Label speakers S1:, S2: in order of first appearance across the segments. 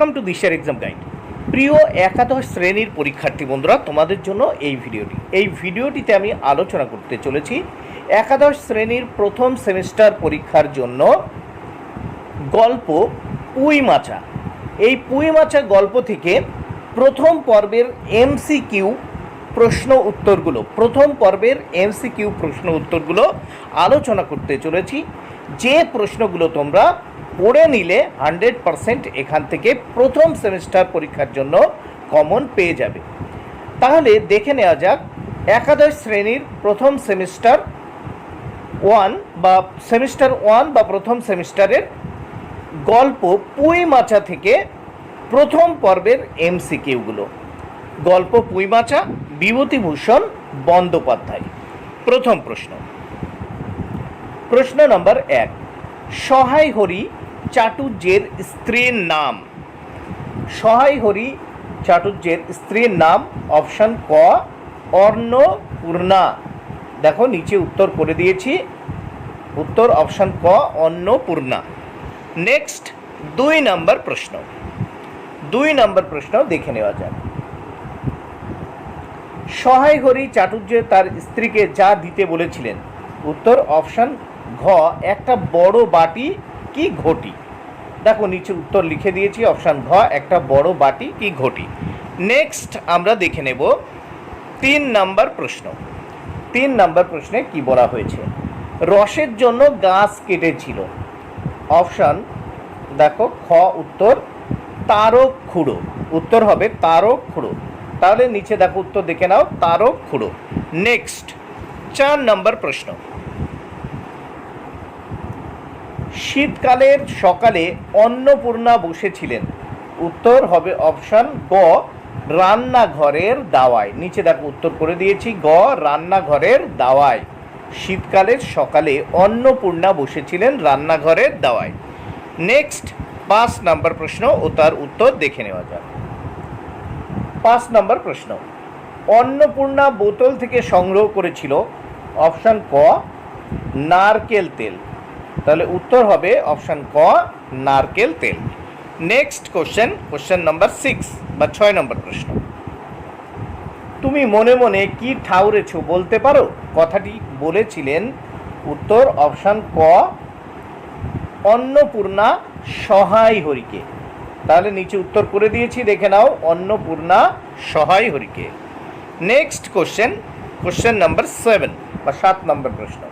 S1: Welcome to দিশার exam guide প্রিয় একাদশ শ্রেণির পরীক্ষার্থী বন্ধুরা, তোমাদের জন্য এই ভিডিওটি। এই ভিডিওটিতে আমি আলোচনা করতে চলেছি একাদশ শ্রেণির প্রথম সেমিস্টার পরীক্ষার জন্য গল্প পুঁই মাচা এই পুঁই মাচা গল্প থেকে প্রথম পর্বের এমসিকিউ প্রশ্ন উত্তরগুলো, প্রথম পর্বের এমসিকিউ প্রশ্ন উত্তরগুলো আলোচনা করতে চলেছি। যে প্রশ্নগুলো তোমরা পড়ে নিলে হান্ড্রেড পারসেন্ট এখান থেকে প্রথম সেমিস্টার পরীক্ষার জন্য কমন পেয়ে যাবে। তাহলে দেখে নেওয়া যাক, একাদশ শ্রেণির প্রথম সেমিস্টার ওয়ান বা সেমিস্টার ওয়ান বা প্রথম সেমিস্টারের গল্প পুঁই মাচা থেকে প্রথম পর্বের এম এমসিকিউগুলো। গল্প পুঁই মাচা বিভূতিভূষণ, বন্দ্যোপাধ্যায়। প্রথম প্রশ্ন। প্রশ্ন নম্বর এক, সহায় হরি চাটুর্যের স্ত্রীর নাম। সহায় হরি চাটুর্যের স্ত্রীর নাম, অপশান ক, অন্নপূর্ণা। দেখো, নিচে উত্তর করে দিয়েছি। উত্তর, অপশান ক, অন্নপূর্ণা। নেক্সট দুই নাম্বার প্রশ্ন। দুই নাম্বার প্রশ্ন দেখে নেওয়া যাক। সহায় হরি চাটুর্য তার স্ত্রীকে যা দিতে বলেছিলেন। উত্তর, অপশান ঘ, একটা বড় বাটি কি ঘটি? দেখো, নিচে উত্তর লিখে দিয়েছি, অপশান ঘ, একটা বড় বাটি কি ঘটি? নেক্সট আমরা দেখে নেব তিন নাম্বার প্রশ্ন। তিন নাম্বার প্রশ্নে কি বলা হয়েছে? রসের জন্য গাছ কেটেছিল। অপশান, দেখো, খ উত্তর, তারক খুঁড়ো। উত্তর হবে তারক খুঁড়ো। তাহলে নিচে দেখো উত্তর দেখে নাও, তারক খুঁড়ো। নেক্সট চার নম্বর প্রশ্ন। শীতকালের সকালে অন্নপূর্ণা বসেছিলেন। উত্তর হবে অপশন গ, রান্নাঘরের দাওয়ায়। নিচে দেখো উত্তর করে দিয়েছি, গ, রান্নাঘরের দাওয়ায়। শীতকালের সকালে অন্নপূর্ণা বসেছিলেন রান্নাঘরের দাওয়ায়। নেক্সট, পাঁচ নাম্বার প্রশ্ন ও তার উত্তর দেখে নেওয়া যাক। পাঁচ নাম্বার প্রশ্ন। অন্নপূর্ণা বোতল থেকে সংগ্রহ করেছিল। অপশান ক, নারকেল তেল। তাহলে উত্তর হবে অপশান ক, নারকেল তেল। Next question question number six বা ছয় নম্বর প্রশ্ন। তুমি মনে মনে কি ঠাউরেছ বলতে পারো? কথাটি বলেছিলেন। উত্তর অপশান ক, অন্নপূর্ণা সহায় হরিকে। তাহলে নিচে উত্তর করে দিয়েছি, দেখে নাও, অন্নপূর্ণা সহায় হরিকে। Next question question number seven বা সাত নম্বর প্রশ্ন।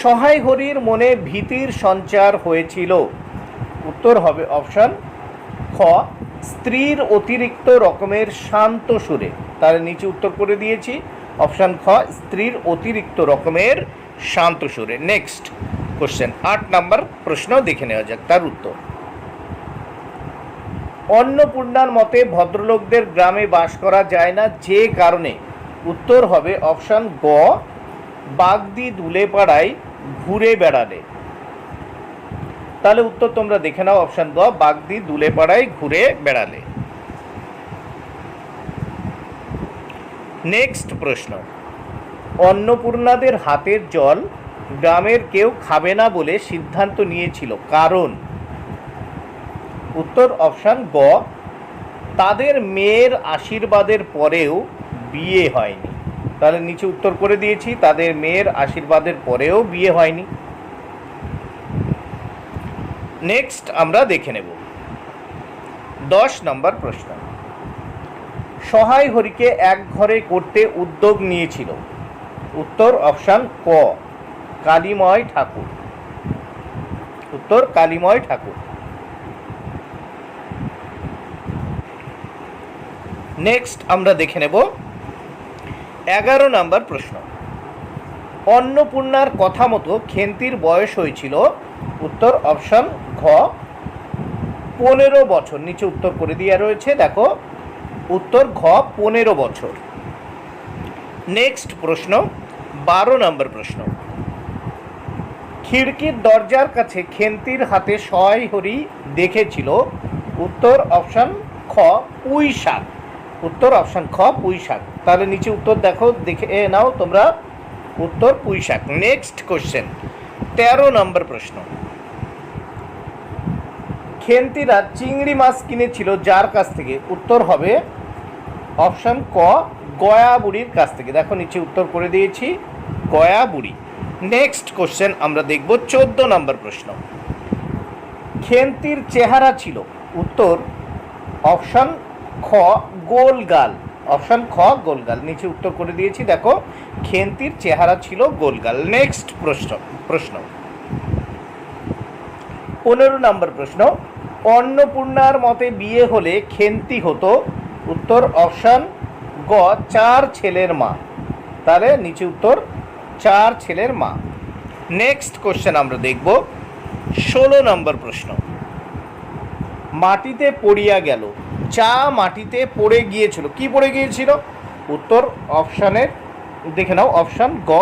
S1: সহায় হরির মনে ভীতির সঞ্চার হয়েছিল। উত্তর হবে অপশন খ, স্ত্রীর অতিরিক্ত রকমের শান্ত সুরে। তার নিচে উত্তর করে দিয়েছি। অপশান খ, স্ত্রীর অতিরিক্ত রকমের শান্ত সুরে। নেক্সট কোশ্চেন আট নাম্বার প্রশ্ন দেখে নেওয়া যাক, তার উত্তর। অন্নপূর্ণার মতে ভদ্রলোকদের গ্রামে বাস করা যায় না যে কারণে। উত্তর হবে অপশান গ বাগদি দুলে পাড়ায় ঘুরে বেড়ালে। তাহলে উত্তর তোমরা দেখে নাও অপশান গ বাগদি দুলে পাড়ায় ঘুরে বেড়ালে। নেক্সট প্রশ্ন। অন্নপূর্ণাদের হাতের জল গ্রামের কেউ খাবে না বলে সিদ্ধান্ত নিয়েছিল। কারণ? উত্তর অপশান গ, তাদের মেয়ের আশীর্বাদের পরেও বিয়ে হয়নি। তাহলে নিচে উত্তর করে দিয়েছি, তাদের মেয়ের আশীর্বাদের পরেও বিয়ে হয়নি। নেক্সট আমরা দেখে নেব। দশ নম্বর প্রশ্ন। সহায় হরিকে এক ঘরে করতে উদ্যোগ নিয়েছিল। উত্তর অপশান ক, কালীময় ঠাকুর। উত্তর কালীময় ঠাকুর। নেক্সট আমরা দেখে নেব এগারো নাম্বার প্রশ্ন। অন্নপূর্ণার কথা মতো খেন্তির বয়স হয়েছিল, উত্তর অপশন ঘ। পনেরো বছর, নিচে উত্তর করে দেওয়া রয়েছে, দেখো। উত্তর ঘ, পনেরো বছর। নেক্সট প্রশ্ন, বারো নম্বর প্রশ্ন। খিড়কির দরজার কাছে খেন্তির হাতে সহায় হরি দেখেছিল, উত্তর অপশন খ, পুঁই শাক। উত্তর অপশান খ পুঁই শাক তাহলে নিচে উত্তর দেখো, দেখে এ নাও তোমরা, উত্তর পুঁই শাক নেক্সট কোশ্চেন তেরো নম্বর প্রশ্ন। খেন্তিরা চিংড়ি মাছ কিনেছিল যার কাছ থেকে? উত্তর হবে অপশান ক গয়া বুড়ির কাছ থেকে। দেখো, নিচে উত্তর করে দিয়েছি গয়া বুড়ি নেক্সট কোশ্চেন আমরা দেখব চোদ্দ নম্বর প্রশ্ন। খেন্তির চেহারা ছিল। উত্তর অপশান খ গোলগাল অপশান খ গোলগাল নিচে উত্তর করে দিয়েছি, দেখো, খেন্তির চেহারা ছিল গোলগাল নেক্সট প্রশ্ন প্রশ্ন। পনেরো নম্বর প্রশ্ন, অন্নপূর্ণার মতে বিয়ে হলে খেন্তি হতো? উত্তর অপশান গ, চার ছেলের মা। তাহলে নিচে উত্তর, চার ছেলের মা। নেক্সট কোশ্চেন আমরা দেখব। ষোলো নম্বর প্রশ্ন, মাটিতে পড়িয়া গেল। চা মাটিতে পড়ে গিয়েছিল। কি পড়ে গিয়েছিল? উত্তর অপশানের, দেখে নাও, অপশান গ,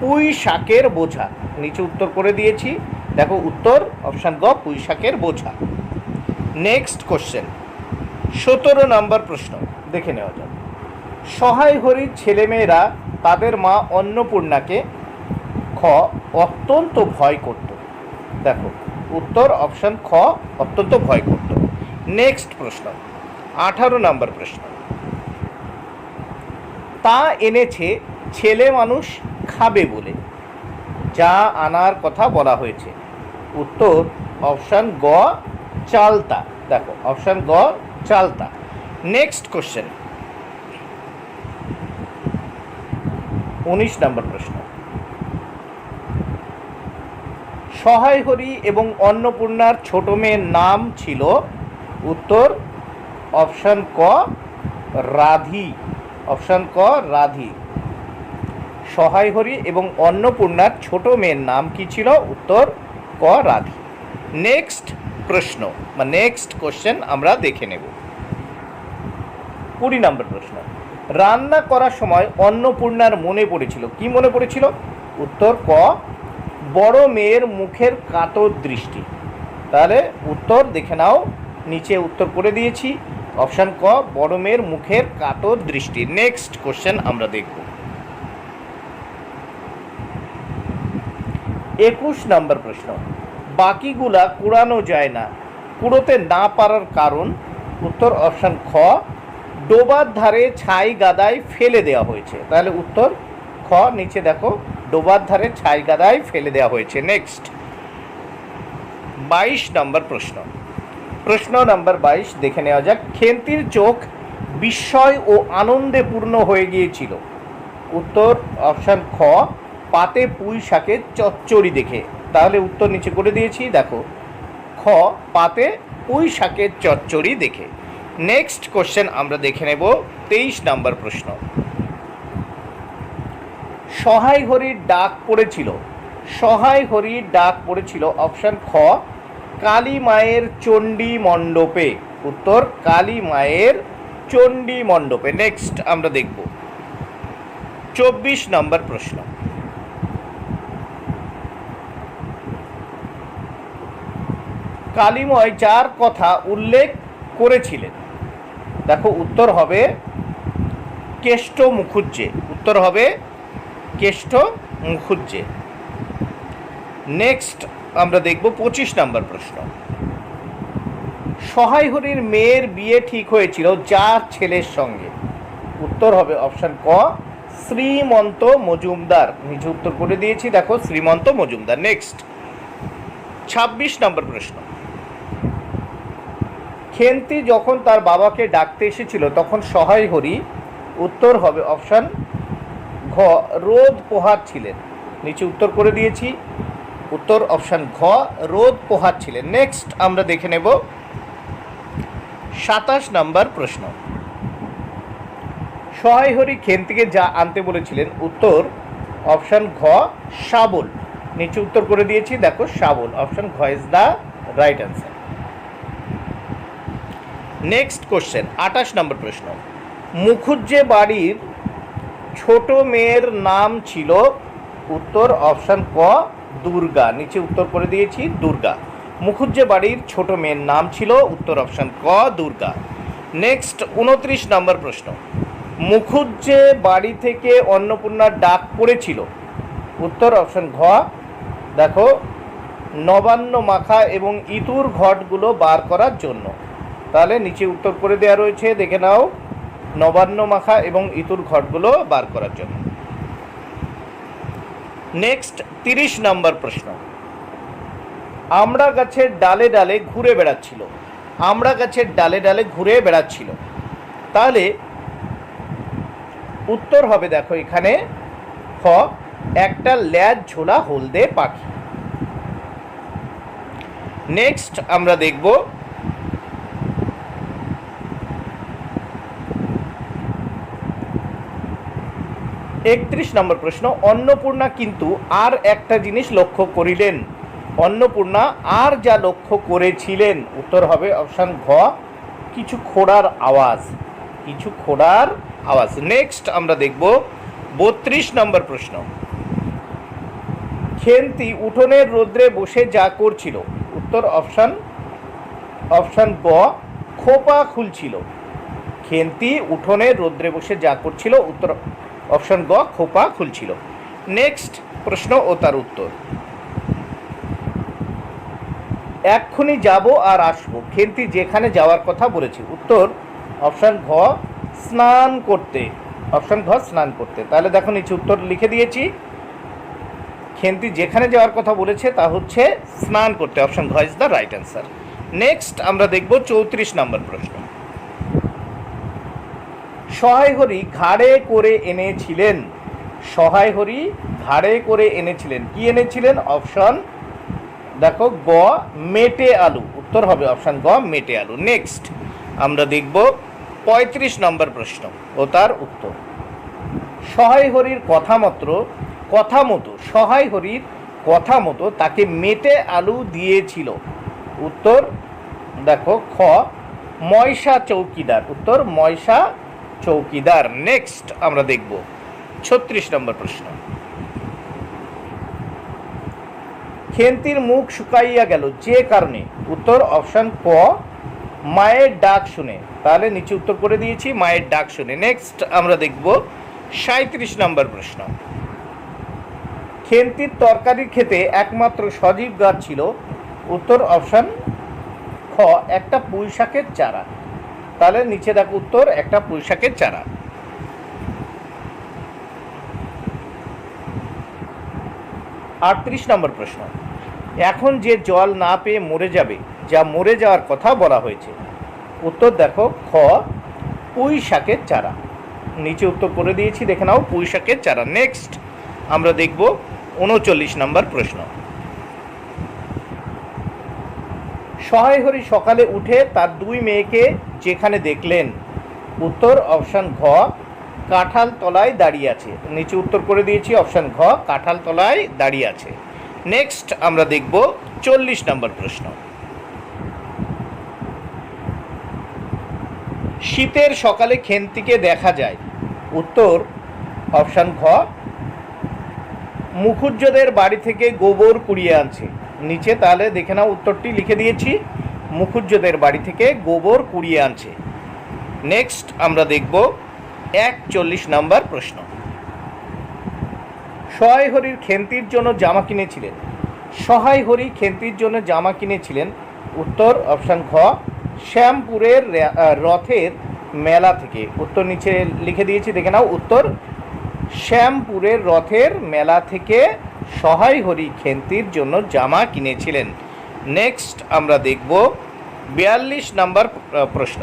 S1: পুঁই শাকের বোঝা। নিচে উত্তর করে দিয়েছি। দেখো উত্তর, অপশান গ, পুঁই শাকের বোঝা। নেক্সট কোশ্চেন সতেরো নম্বর প্রশ্ন, দেখে নেওয়া যাক। সহায় হরির ছেলেমেয়েরা, তাদের মা অন্নপূর্ণাকে খ, অত্যন্ত ভয় করত। দেখো, উত্তর, অপশান খ, অত্যন্ত ভয় করত। নেক্সট প্রশ্ন. আঠারো নম্বর প্রশ্ন। তা এনেছে ছেলে মানুষ খাবে বলে। যা আনার কথা বলা হয়েছে। উত্তর, অপশান গ, চালতা। দেখো, অপশান গ, চালতা। নেক্সট কোশ্চেন উনিশ নম্বর প্রশ্ন। সহায় হরি এবং অন্নপূর্ণার ছোট মেয়ের নাম ছিল, উত্তর অপশান ক, রাধি। অপশান ক, রাধি। সহায় হরি এবং অন্নপূর্ণার ছোট মেয়ের নাম কি ছিল? উত্তর, ক, রাধি। নেক্সট প্রশ্ন, বা নেক্সট কোশ্চেন আমরা দেখে নেব। কুড়ি নম্বর প্রশ্ন, রান্না করার সময় অন্নপূর্ণার মনে পড়েছিল? কি মনে পড়েছিল? উত্তর, ক, বড় মেয়ের মুখের কাতর দৃষ্টি। তাহলে উত্তর দেখে নাও, নিচে উত্তর করে দিয়েছি। অপশান ক, বড় মেয়ের মুখের কাতর দৃষ্টি। নেক্সট কোশ্চেন আমরা দেখব। একুশ নম্বর প্রশ্ন। বাকিগুলা কুড়ানো যায় না। কুড়োতে না পারার কারণ? উত্তর অপশান খ, ডোবার ধারে ছাই গাদায় ফেলে দেওয়া হয়েছে। তাহলে উত্তর খ, নিচে দেখো, ডোবার ধারে ছাই গাদায় ফেলে দেওয়া হয়েছে। নেক্সট বাইশ নম্বর প্রশ্ন। প্রশ্ন নাম্বার বাইশ, দেখে নেওয়া যাক। খেন্তির চোখ বিস্ময় ও আনন্দে পূর্ণ হয়ে গিয়েছিল। উত্তর অপশান খ, পাতে পুঁই শাকের চচ্চড়ি দেখে। তাহলে উত্তর নিচে করে দিয়েছি, দেখো। খ, পাতে পুঁই শাকের চচ্চড়ি দেখে। নেক্সট কোশ্চেন আমরা দেখে নেব, তেইশ নাম্বার প্রশ্ন। সহায় হরির ডাক পড়েছিল। সহায় হরির ডাক পড়েছিল অপশান খ কালী মায়ের চণ্ডী মণ্ডপে। উত্তর, কালী মায়ের চণ্ডী মণ্ডপে। নেক্সট আমরা দেখব। চব্বিশ নম্বর প্রশ্ন। কালীময় যার কথা উল্লেখ করেছিলেন, দেখো উত্তর হবে কেষ্ট মুখুজ্জে। উত্তর হবে কেষ্ট মুখুজ্জে। নেক্সট আমরা দেখব পঁচিশ নম্বর প্রশ্ন। সহায় হরির মেয়ের বিয়ে ঠিক হয়েছিল যার ছেলের সঙ্গে। উত্তর হবে অপশান ক, শ্রীমন্ত মজুমদার। নিচে উত্তর করে দিয়েছি, দেখো শ্রীমন্ত মজুমদার। নেক্সট ছাব্বিশ নম্বর প্রশ্ন। খেন্তি যখন তার বাবাকে ডাকতে এসেছিল, তখন সহায় হরি উত্তর হবে অপশান ঘ, রোদ পোহার ছিলেন। নিচে উত্তর করে দিয়েছি উত্তর অপশান ঘ, রোদ পোহার ছিলেন নেক্সট আমরা দেখে নেব সাতাশ নাম্বার প্রশ্ন। সহায় হরি খেন্তিকে যা আনতে বলেছিলেন, উত্তর অপশান ঘ, শাবল। নিচে উত্তর করে দিয়েছি, দেখো, শাবল। অপশান ঘ is the right answer next question আঠাশ নম্বর প্রশ্ন। মুখুজ্জে বাড়ির ছোট মেয়ের নাম ছিল, উত্তর অপশান ক দুর্গা, নিচে উত্তর করে দিয়েছি, দুর্গা। মুখুজ্জে বাড়ির ছোট মেয়ের নাম ছিল উত্তর অপশান ক, দুর্গা। নেক্সট উনত্রিশ নম্বর প্রশ্ন। মুখুজ্জে বাড়ি থেকে অন্নপূর্ণার ডাক পড়েছিল। উত্তর অপশান ঘ। দেখো, নবান্ন মাখা এবং ইতুর ঘটগুলো বার করার জন্য। তাহলে নিচে উত্তর করে দেওয়া রয়েছে, দেখে নাও। নবান্ন মাখা এবং ইতুর ঘটগুলো বার করার জন্য। নেক্সট তিরিশ নম্বর প্রশ্ন। আমরা গাছের ডালে ডালে ঘুরে বেড়াচ্ছিল। আমরা গাছের ডালে ডালে ঘুরে বেড়াচ্ছিল। তাহলে উত্তর হবে দেখো এখানে, খ, একটা ল্যাজ ঝোলা হলদে পাখি। নেক্সট আমরা দেখব একত্রিশ নম্বর প্রশ্ন, অন্নপূর্ণা কিন্তু আর একটা জিনিস লক্ষ্য করিলেন। অন্নপূর্ণা আর যা লক্ষ্য করেছিলেন, উত্তর হবে অপশান ঘ, কিছু খোড়ার আওয়াজ। কিছু খোড়ার আওয়াজ। নেক্সট আমরা দেখব বত্রিশ নম্বর প্রশ্ন। খেন্তি উঠোনের রোদ্রে বসে যা করছিল। উত্তর অপশান অপশান গ খোপা খুলছিল। খেন্তি উঠোনের রোদ্রে বসে যা করছিল, উত্তর অপশন গ, খোপা খুলছিল। নেক্সট প্রশ্ন ও তার উত্তর। এক্ষুনি যাব আর আসব। খেন্তি যেখানে যাওয়ার কথা বলেছি। উত্তর, অপশন ঘ, স্নান করতে। অপশন ঘ, স্নান করতে। তাহলে দেখো নিচে উত্তর লিখে দিয়েছি। খেন্তি যেখানে যাওয়ার কথা বলেছে তা হচ্ছে স্নান করতে। অপশন ঘ is the right answer next আমরা দেখব চৌত্রিশ নম্বর প্রশ্ন। সহায় হরি ঘাড়ে করে এনেছিলেন। সহায় হরি ঘাড়ে করে এনেছিলেন। কি এনেছিলেন? অপশন দেখো, গ, মেটে আলু। উত্তর হবে অপশন গ, মেটে আলু। নেক্সট আমরা দেখব পঁয়ত্রিশ নম্বর প্রশ্ন ও তার উত্তর। সহায় হরির কথা মাত্র, কথা মতো, সহায় হরির কথা মতো তাকে মেটে আলু দিয়েছিল। উত্তর দেখো, খ ময়সা চৌকিদার। উত্তর ময়সা চৌকিদার। নেক্সট আমরা দেখব। ছত্রিশ নম্বর প্রশ্ন। খেন্তির মুখ শুকাইয়া গেল যে কারণে? উত্তর অপশন ক। মায়ের ডাক শুনে। তাহলে নিচে উত্তর করে দিয়েছি, মায়ের ডাক শুনে। নেক্সট আমরা দেখব সাঁত্রিশ নম্বর প্রশ্ন। খেন্তির তরকারি খেতে একমাত্র সজীব গাছ ছিল। উত্তর অপশন খ, একটা পুঁই শাকের চারা। তাহলে নিচে দেখো উত্তর, একটা পুঁই শাকের চারা। আটত্রিশ নম্বর প্রশ্ন। এখন যে জল না পেয়ে মরে যাবে, যা মরে যাওয়ার কথা বলা হয়েছে, উত্তর দেখো খ পুঁই শাকের চারা। নিচে উত্তর করে দিয়েছি, দেখে নাও পুঁই শাকের চারা। নেক্সট আমরা দেখব উনচল্লিশ নম্বর প্রশ্ন। সহায় হরি সকালে উঠে তার দুই মেয়েকে যেখানে দেখলেন। উত্তর অপশান ঘ কাঁঠাল তলায় দাঁড়িয়ে আছে। নিচে উত্তর করে দিয়েছি, অপশান ঘ কাঁঠাল তলায় দাঁড়িয়ে আছে। নেক্সট আমরা দেখব চল্লিশ নম্বর প্রশ্ন। শীতের সকালে খেন্তিকে দেখা যায়। উত্তর অপশান ঘ মুখুজ্জদের বাড়ি থেকে গোবর কুড়িয়ে আনছে। নিচে তাহলে দেখে নাও উত্তরটি লিখে দিয়েছি। মুখুজ্জদের বাড়ি থেকে গোবর কুড়িয়ে আনছে। নেক্সট আমরা দেখব একচল্লিশ নাম্বার প্রশ্ন। সহায় হরির খেন্তির জন্য জামা কিনেছিলেন। সহায় হরি খেন্তির জন্য জামা কিনেছিলেন। উত্তর অপশান ঘ, শ্যামপুরের রথের মেলা থেকে। উত্তর নিচে লিখে দিয়েছি, দেখে নাও উত্তর। শ্যামপুরের রথের মেলা থেকে সহায় হরি খেন্তির জন্য জামা কিনেছিলেন। নেক্সট আমরা দেখব বিয়াল্লিশ নাম্বার প্রশ্ন।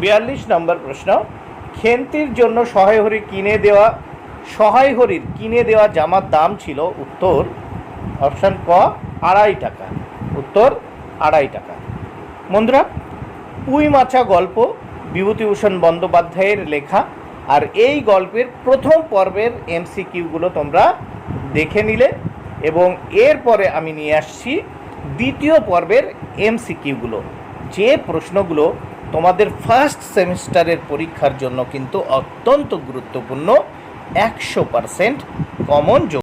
S1: বিয়াল্লিশ নম্বর প্রশ্ন। খেন্তির জন্য সহায় হরি কিনে দেওয়া, সহায় হরির কিনে দেওয়া জামার দাম ছিল উত্তর অপশান ক, আড়াই টাকা। উত্তর আড়াই টাকা। বন্ধুরা পুঁই মাছা গল্প, বিভূতিভূষণ বন্দ্যোপাধ্যায়ের লেখা। আর এই গল্পের প্রথম পর্বের এমসিকিউগুলো তোমরা দেখে নিলে এবং এরপরে আমি নিয়ে আসছি দ্বিতীয় পর্বের এমসিকিউগুলো। যে প্রশ্নগুলো তোমাদের ফার্স্ট সেমিস্টারের পরীক্ষার জন্য কিন্তু অত্যন্ত গুরুত্বপূর্ণ, একশো পারসেন্ট কমন